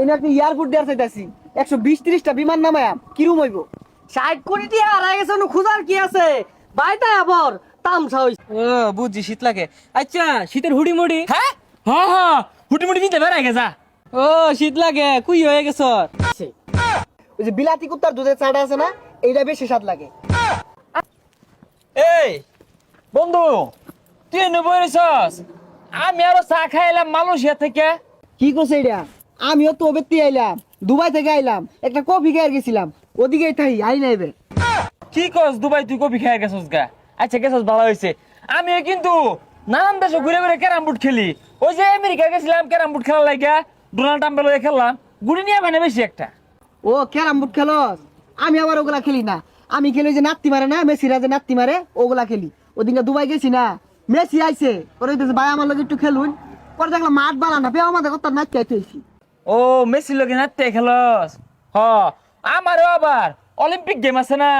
এনে আপনি এয়ারপোর্ট দেওয়ার চাইতাছি একশো বিশ ত্রিশটা বিমান নামায়া কিরম হইব? ষাট কোটি টিয়া হারাই গেছে খুঁজার কি আছে? বাইটা আবার তামসা হইছে। ও বুঝছি শীত লাগে। আচ্ছা শীতের হুডি মুড়ি হ্যাঁ? হ্যাঁ হ্যাঁ হুডি মুড়ি কিনতে বেড়াই গেছা। ও শীত লাগে কুই হয়ে গেছ ওই যে বিলাতি কুত্তার দুধের চাটা আছে না এইটা বেশি স্বাদ লাগে। এই বন্ধু তুই এনে বইরেছস? আমি আরও চা খাইলাম মালয়েশিয়া থেকে। কি করছে এটা আমিও তো ওবেত্তি আইলাম দুবাই থেকে আইলাম একটা কফি খেয়ে গেছিলাম। ওদিকেই থাই আই নাইবে কি কস দুবাই তুই কফি খেয়ে গেছস গা? আচ্ছা গেছস ভালো হয়েছে আমিও কিন্তু নানান দেশে ঘুরে ঘুরে ক্যারাম বোর্ড খেলি। ওই যে আমেরিকা গেছিলাম ক্যারাম বোর্ড খেলার লাগিয়া ডোনাল্ড ট্রাম্পের লগে খেললাম। গুড়ি নিয়ে মানে বেশি একটা। ও ক্যারাম বোর্ড খেলস? আমি আবার ওগুলা খেলি না। আমি খেলি যে নাত্তি মারে না মেসিরা যে নাত্তি মারে ওগুলা খেলি। ওদিনকে দুবাই গেছি না মেসি আইছে। ওরে ভাই আমার লগে একটু খেলুন। পরে দেখলাম মাঠ বালা না পেয়ে আমাদের কথা নাচ চাইতে হয়েছি ও মেসি লগে নাতে খেলস? হ আমারও আবার অলিম্পিক গেম আছে না।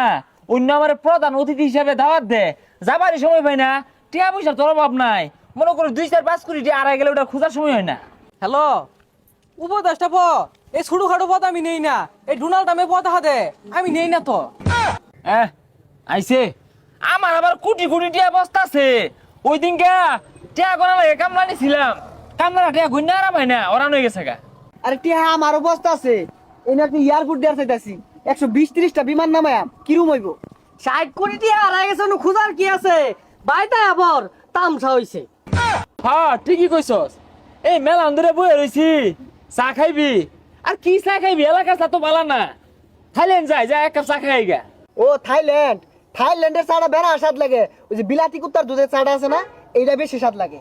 অন্য আমার প্রধান অতিথি হিসাবে দাওয়াত দে। যাবারই সময় পাই না টিয়া পয়সার তোর অভাব নাই। মনে করো দুই চার পাঁচ কোটি আড়াই গেলে ওটা খোঁজার সময় হয় না। হ্যালো উপদেশটা পথ এই ছোট খাটো পথ আমি নেই না। এই ডোনাল্ড ট্রাম্পের পথ হাতে আমি নেই না তো। আইছে। আমার আবার কোটি কোটি টিয়া বস্তা আছে। ওই দিনকে টিয়া লাগে কামলা নিছিলাম। কামলা টিয়া গুন্ডা আরাম হয় না ওরান হয়ে গেছে গা। আরে টিয়া আমার অবস্থা আছে। এনে আপনি এয়ারপোর্ট দেওয়ার চাইতাছি একশো বিশ ত্রিশটা বিমান নামায়া কিরম হইব? ষাট কোটি টিয়া হারাই গেছে খুঁজার কি আছে? বাইটা আবার তামসা হইছে। হ্যাঁ ঠিকই কইছস। এই মেলা ধরে বয়ে রইছি। চা খাইবি? আর কি চা খাইবি? এলাকার চা তো বালা না। থাইল্যান্ড যাই যা এক কাপ চা খাই গা। ও থাইল্যান্ড। থাইল্যান্ডের চাটা বেড়া স্বাদ লাগে। ওই যে বিলাতি কুত্তার দুধের চাটা আছে না এইটা বেশি স্বাদ লাগে।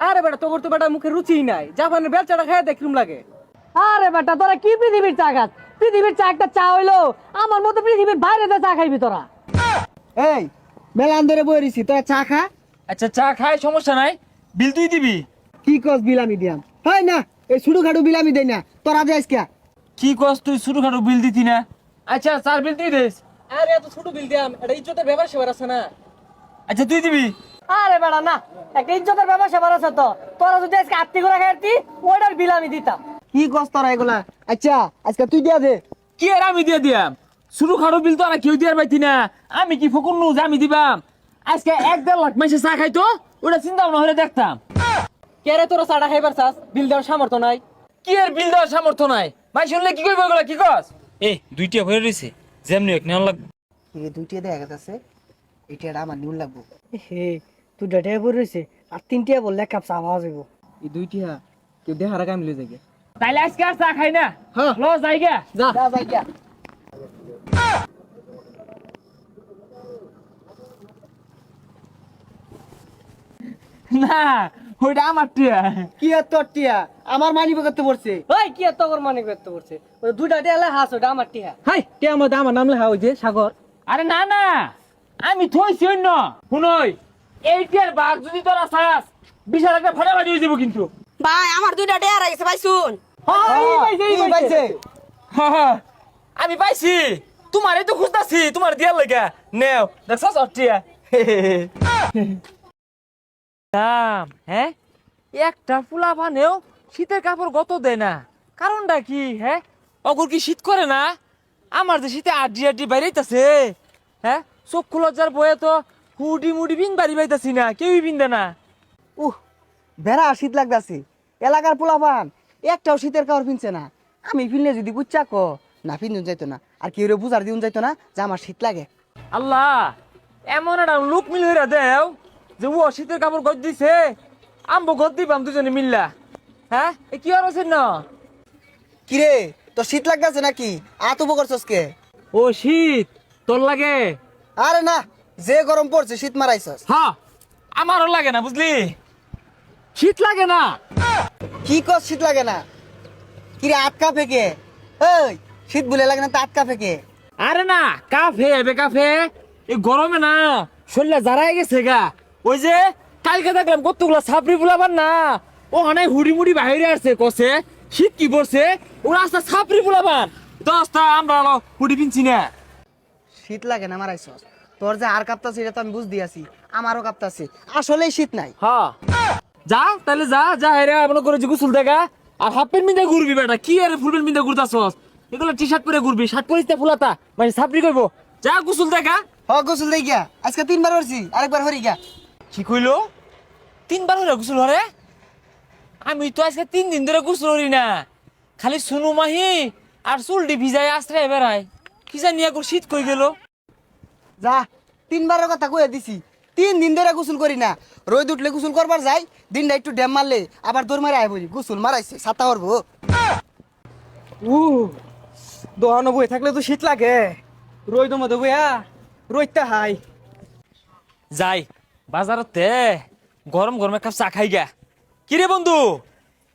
আরে বেটা তোর তো বেটা মুখে রুচি নাই। জাপানের বেলচাটা খেয়ে দেখলুম লাগে। আরে বেটা তোরা কি পৃথিবীর চা খাস? পৃথিবীর চা একটা চা হইল আমার মতো পৃথিবীর বাইরে দিয়ে চা খাইবি তোরা। এই মেলান ধরে বই রইছি তোরা চা খা। আচ্ছা চা খাই সমস্যা নাই। বিল তুই দিবি? কি কস বিল আমি দিয়াম? হয় না এই ছোট খাটো বিল আমি দেই না তোরা যাইস কে? কি কস তুই ছোটো খাটো বিল দিতি না? আচ্ছা চার বিল তুই দিস। আরে এত ছোট বিল দিয়াম এটা ইজ্জতের ব্যাপার সেবার আছে না। আচ্ছা তুই দিবি? আরে বেটা না একটা ইজ্জতের ব্যাপার সেবার আছে তো। তোরা যদি আজকে আত্মি করে খাইতি ওইটার বিল আমি দিতাম। কি কস তোরা এগুলা? আচ্ছা আজকে তুই দিয়া দে। কি আর আমি দিয়ে দিয়াম? ছোটো খাটো বিল তো আর কেউ দিয়ার পাইতি না। আমি কি ফকুন নু আমি দিবাম? আজকে এক দেড় লাখ মাসে চা খাইতো ওটা চিন্তা ভাবনা হলে দেখতাম। কে রে তোরা চাটা খাইবার চাস? বিল দেওয়ার সামর্থ্য নাই। কি আর বিল দেওয়ার সামর্থ্য নাই? ভাই শুনলে কি করব এগুলা? কি কস? এই দুইটা ভরে রয়েছে যেমনি হোক নেওয়া লাগবে। এই দুইটা দেখা গেছে এটা আমার নিউল লাগবো। হে ডেটে পড়ে রয়েছে। আর তিনটিয়া বললে এক কাপ চা পাওয়া যাব এই দুইটিয়া কেউ আগে আমি লই যাই তাইলে আজকে আর চা খাই না? হ্যাঁ। ল যাই গা যা যাই। না ওইটা আমার টিয়া কি আর তোর টিয়া আমার মানি করতে পড়ছে। ওই কি এত করে মানে করতে পড়ছে? ওই দুইটা টিয়া হাস ওটা আমার টিয়া হাই কে আমার আমার নাম লেখা ওই যে সাগর। আরে না না। আমি থইছি অন্য। শুনই। এই টিয়ার বাঘ যদি তোরা চাস বিশাল একটা ফাটাফাটি হয়ে যাব কিন্তু। ভাই আমার দুইটা ডেয়ার গেছে ভাই শুন। এই পাইছে হা, হা, আমি পাইছি। তোমারই তো খুঁজতাছি তোমার দিয়ার লেগা। নেও দেখছস অটিয়া দাম হ্যাঁ? একটা ফুলা বানেও শীতের কাপড় গত দেয় না। কারণটা কি হ্যাঁ? অগর কি শীত করে না? আমার যে শীতে আড্ডি আড্ডি বাইরেইতাছে হ্যাঁ? চক্ষু লজ্জার বয়ে তো হুডি মুডি বিন বাড়ি বাইতাছি না কেউই বিন্দে না। উহ বেড়া শীত লাগতাছে। এলাকার পোলাপান একটাও শীতের কাপড় পিনছে না। আমি পিনলে যদি বুচ্চা ক না পিন্দুন যাইতো না। আর কেউ বুঝার দিন যাইতো না যে আমার শীত লাগে। আল্লাহ এমন একটা লোক মিল হইরা দেও যে ও শীতের কাপড় গদ দিছে আম্ব গদ দিবাম দুজনে মিল্লা। হ্যাঁ? এ কি আর আছে না? কিরে তোর শীত লাগতাছে নাকি? আত উপর করছস কে? ও শীত তোর লাগে। আরে না যে গরম পড়ছে শীত মারাইছস। হ্যাঁ আমারও লাগে না বুঝলি? শীত লাগে না। কি কস শীত লাগে না? কিরে আটকা ফেকে? এই শীত বলে লাগে না তা আটকা ফেকে? আরে না কাফে এবে কাফে। এই গরমে না শরীরে জারাই গেছে গা। ওই যে কালকে দেখলাম কতগুলা সাপড়ি বুলাবার না। ও অনেক হুড়ি মুড়ি বাইরে আসছে কষে শীত কি পড়ছে? ওরা আসতে সাপড়ি বুলাবার দশটা আমরা হুডি পিনছি না। শীত লাগে না মারাইছস। তোর যে আর কাঁপতাছে এটা তো আমি বুঝ দিয়াছি আমারও কাঁপতাছে। আসলেই শীত নাই। হ্যাঁ যা তাহলে যা যা হেরে মনে করে গোসল দেখা। আর হাফ প্যান্ট মিন্দে ঘুরবি বেটা কি আর ফুল প্যান্ট মিন্দে ঘুরতাছস? এগুলো টি শার্ট পরে ঘুরবি শার্ট পরিস ফুলাতা। মানে সাপড়ি করব যা গোসল দেখা। হ গোসল দেই গিয়া। আজকে তিনবার করছি আরেকবার হরি গিয়া। কি কইলো? তিনবার হলে গোসল হরে? আমি তো আজকে তিন দিন ধরে গোসল হরি না। খালি সুনু মাহি আর চুলটি ভিজাই আশ্রয় বেড়ায়। কি জানি এখন শীত কই গেল? যা তিনবারের কথা কয়ে দিছি। তিন দিন ধরে গোসল করি না। রোদ উঠলে গোসল করবার যাই দিনটা একটু ড্যাম মারলে আবার দৌড় মারে আয় বলি গোসল মারাইছে সাতা করব উ দোহানো বই থাকলে তো শীত লাগে। তো মধ্যে বইয়া রইতে হাই। যাই বাজারতে গরম গরম এক কাপ চা খাই গা। কি রে বন্ধু?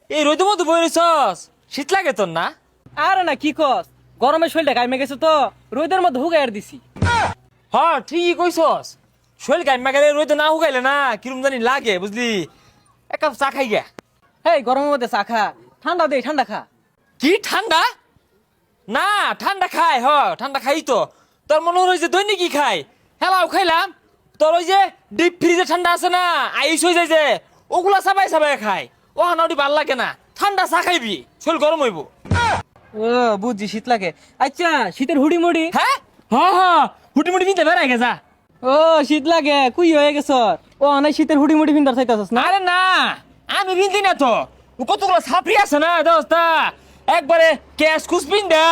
এই রোদের মধ্যে বই রইছস? শীত লাগে তোর না? আর না কি কস? গরমে শরীরটা গাইমে গেছে তো রোদের মধ্যে হুগাইয়ার দিছি। হ ঠিকই কইছস। শরীর গাইমা গেলে রোদে না হুগাইলে না কিরম জানি লাগে বুঝলি? এক কাপ চা খাই গা। হেই গরমের মধ্যে চা খা। ঠান্ডা দে ঠান্ডা খা। কি ঠান্ডা? না ঠান্ডা খাই হ ঠান্ডা খাই তো। তোর মনে হলো যে দৈনিক কি খাই। হেলাও খাইলাম। তোর ওই যে ডিপ ফ্রিজে ঠান্ডা আছে না আইস হয়ে যায় যে ওগুলা সাবাই সাবাই খাই। ও হানাউটি ভালো লাগে না। ঠান্ডা চা খাইবি শরীর গরম হইব। ও বুঝছি শীত লাগে। আচ্ছা শীতের হুড়ি মুড়ি? হ্যাঁ? হ্যাঁ হ্যাঁ হুটি মুটি পিনতে বেড়াই গেছা। ও শীত লাগে কুই হয়ে গেছ। ও অনেক শীতের হুড়ি মুড়ি পিন্দার চাইতাছস না? আরে না আমি পিনতি না তো। কতগুলো সাপড়ি আছে না দোস্তা? একবারে ক্যাশ কুস পিন্দা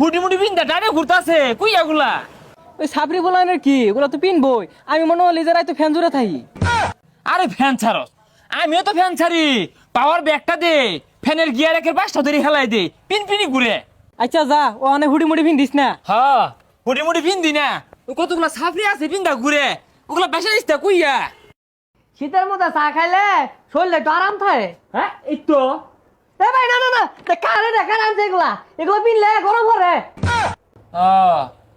হুটি মুটি পিন্দা ডানে ঘুরতাছে কুই এগুলা ওই সাবরি বলানের কি? ওগুলো তো পিনবই। আমি মনে হলি যে তো ফ্যান জুড়ে থাকি। আরে ফ্যান ছাড়ো। আমিও তো ফ্যান ছাড়ি। পাওয়ার ব্যাগটা দে ফ্যানের গিয়ার একের পাঁচটা ধরে হেলাই দে পিন পিনি ঘুরে। আচ্ছা যা ও অনেক হুড়ি মুড়ি পিন্দিস না? হ্যাঁ মুটি মুটি পিন দি না? ও কতগুলা সাফরি আছে পিন্দা ঘুরে? ওগুলা বেসা দিস কুইয়া? শীতের মধ্যে চা খাইলে শরীরটা একটু আরাম থাকে। হ্যাঁ এই তো এ ভাই না না না তা কারে দেখা আনছে এগুলা? এগুলো পিনলে গরম করে।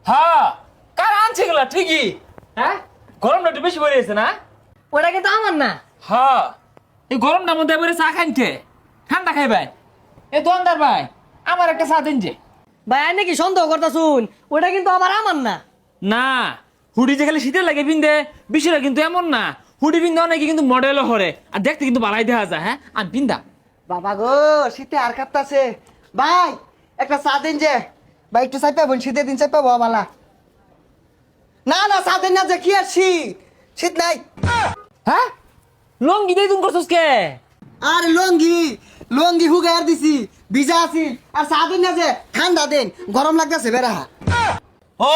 হ্যাঁ কার আনছে এগুলা? ঠিকই। হ্যাঁ গরমটা একটু বেশি গেছে না? ওটা কিন্তু আমার না। হ্যাঁ এই গরমটার মধ্যে এবারে চা খাইতে ঠান্ডা খাই ভাই এ দোকানদার ভাই আমার একটা চা দিন যে। ভাই নাকি সন্দেহ করতা শুন ওটা কিন্তু আমার আমার না। না হুডি যে খালি শীতের লাগে পিনতে বিষয়টা কিন্তু এমন না। হুডি পিনতে অনেকে কিন্তু মডেলও হরে আর দেখতে কিন্তু বাড়াই দেওয়া যায় হ্যাঁ? আমি পিন্দা। বাবা গো শীতে আর কাঁপতাছে। ভাই একটা চা দিন যে। ভাই একটু চাই পাবো শীতের দিন চাই পাবো বালা না না চা দিন না যে কি আর শীত? শীত নাই। হ্যাঁ? লঙ্গি দিয়ে তুমি করছোস কে? আর লঙ্গি লঙ্গি হুগাই আর দিছি ভিজা আছি আর চা দিন না যে ঠান্ডা দিন গরম লাগতেছে বেড়া। ও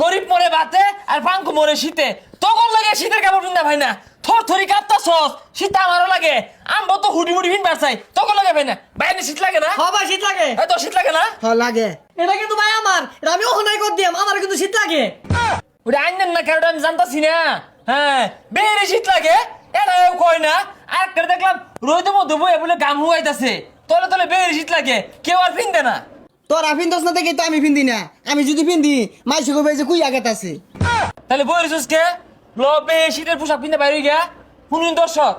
গরিব মরে বাতে আর পাঙ্কু মরে শীতে। তখন লাগে শীতের কাপড় পিন্দা ভাই না। থর থরি কাঁপতাছস শীত আমারও লাগে। আমবো তো হুডি মুডি পিনবার চাই তখন লাগে ভাই না। বাইরে শীত লাগে না? হবা শীত লাগে। তো শীত লাগে না? হ লাগে। এটা কিন্তু ভাই আমার এটা আমি ওখানে কর দিয়াম আমার কিন্তু শীত লাগে। ওটা আইনেন না কেন আমি জানতাছি না। হ্যাঁ বেড়ে শীত লাগে। এটাও কয় না আর একটা দেখলাম রোদের মধ্যে বয়ে বলে গাম হুয়াইতাছে। তলে তলে বেড়ে শীত লাগে কেউ আর না। তোর আফিন দোষ না দেখে তো আমি না। আমি যদি পিন্দি মাইসে কবে যে কুই আগাত আছে। তাহলে বই রেছিস কে? ল বে শীতের পোশাক পিনতে বাইরে গিয়া শুনুন দর্শক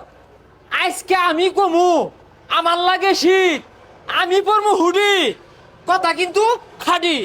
আজকে আমি কমু আমার লাগে শীত আমি পরমু হুডি কথা কিন্তু খাডি